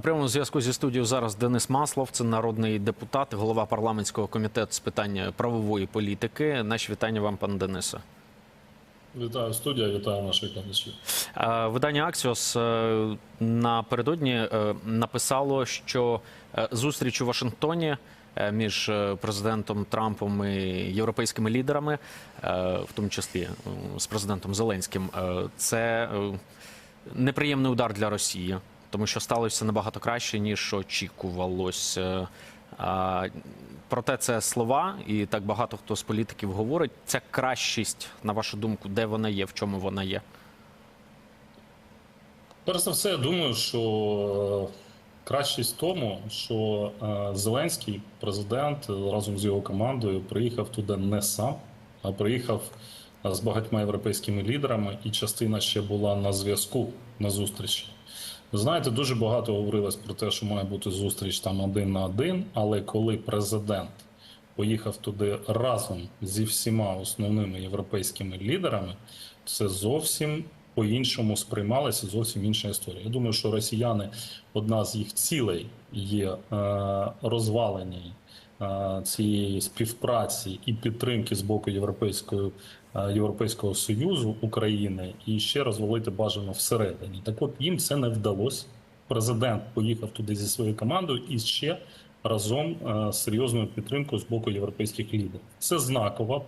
В прямому зв'язку зі студією зараз Денис Маслов, це народний депутат, голова парламентського комітету з питань правової політики. Наші вітання вам, пане Денисе. Вітаю студія, вітаю наших глядачів. Е, Видання Аксіос е, напередодні е, написало, що зустріч у Вашингтоні між президентом Трампом і європейськими лідерами, в тому числі з президентом Зеленським, це неприємний удар для Росії, тому що сталося набагато краще ніж очікувалось. Е, Проте це слова, і так багато хто з політиків говорить. Ця кращість, на вашу думку, де вона є, в чому вона є? Перш за все, я думаю, що е, кращість в тому, що е, Зеленський, президент, е, разом з його командою приїхав туди не сам, а приїхав з багатьма європейськими лідерами, і частина ще була на зв'язку на зустрічі. Ви знаєте, дуже багато говорилось про те, що має бути зустріч там один на один, але коли президент поїхав туди разом зі всіма основними європейськими лідерами, це зовсім по-іншому сприймалася, зовсім інша історія. Я думаю, що росіяни одна з їх цілей є е, розвалення цієї співпраці і підтримки з боку Європейської. е, Європейського союзу України і ще розвалити бажано всередині. Так от їм це не вдалося. Президент поїхав туди зі своєю командою і ще разом е, з серйозною підтримкою з боку європейських лідерів. Це знакова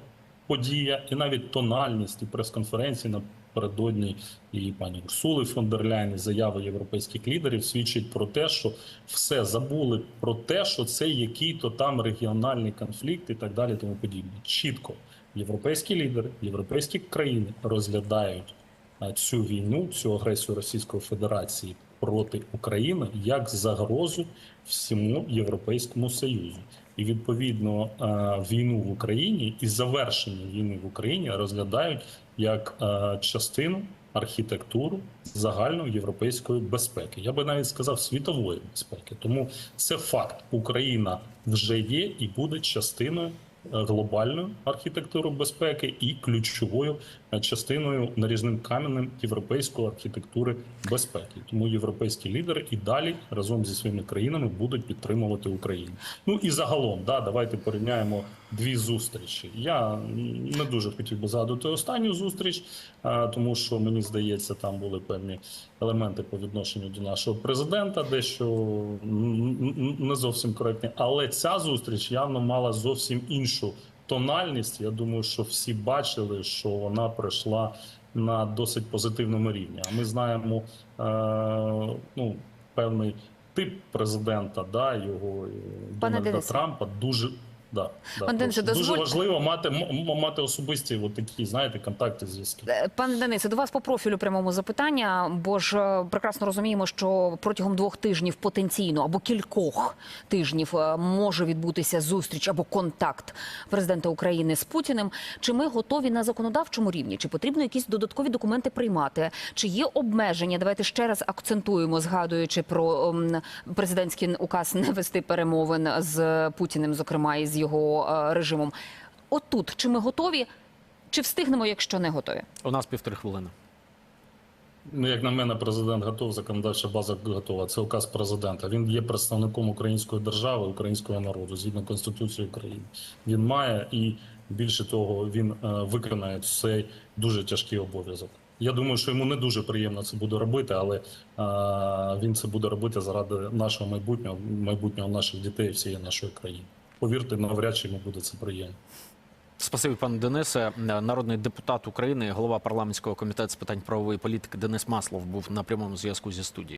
подія, і навіть тональність і прес-конференції напередодні і пані Урсули фон дер Ляйн, і заяви європейських лідерів свідчить про те, що все забули про те, що це який-то там регіональний конфлікт і так далі. Тому подібне. Чітко європейські лідери, європейські країни розглядають е, цю війну, цю агресію Російської Федерації проти України як загрозу всьому Європейському Союзу. І відповідно е, війну в Україні і завершення війни в Україні розглядають як е, частину архітектуру загальної європейської безпеки. Я би навіть сказав світової безпеки. Тому це факт. Україна вже є і буде частиною глобальної архітектури безпеки і ключовою е, частиною наріжним каменем європейської архітектури безпеки. Тому європейські лідери і далі разом зі своїми країнами будуть підтримувати Україну. Ну і загалом, да, давайте порівняємо дві зустрічі. Я не дуже хотів би згадувати останню зустріч, е, тому що мені здається, там були певні елементи по відношенню до нашого президента, дещо не зовсім коректні. Але ця зустріч явно мала зовсім іншу тональність. Я думаю, що всі бачили, що вона пройшла на досить позитивному рівні. А ми знаємо е, ну, певний тип президента, да, його Пане Дональда Денисе. Трампа дуже. Да, да, Денисе, прошу. дуже важливо мати мати особисті от такі, знаєте, контакти зв'язки. Е, Пане Денисе, до вас по профілю прямому запитання, бо ж е, прекрасно розуміємо, що протягом двох тижнів потенційно або кількох тижнів е, може відбутися зустріч або контакт президента України з Путіним. Чи ми готові на законодавчому рівні? Чи потрібно якісь додаткові документи приймати? Чи є обмеження? Давайте ще раз акцентуємо, згадуючи про ем, президентський указ не вести перемовин з Путіним, зокрема і з його е, режимом. Отут чи ми готові? Чи встигнемо, якщо не готові? У нас півтори хвилини. Ну, як на мене, президент готов, законодавча база готова. Це указ президента. Він є представником української держави, українського народу згідно Конституції України. Він має і більше того, він е, виконає цей дуже тяжкий обов'язок. Я думаю, що йому не дуже приємно це буде робити, але е, він це буде робити заради нашого майбутнього, майбутнього наших дітей, всієї нашої країни. Повірте, навряд чи йому буде це приємно. Спасибі, пане Денисе. Народний депутат України, голова парламентського комітету з питань правової політики Денис Маслов був на прямому зв'язку зі студією.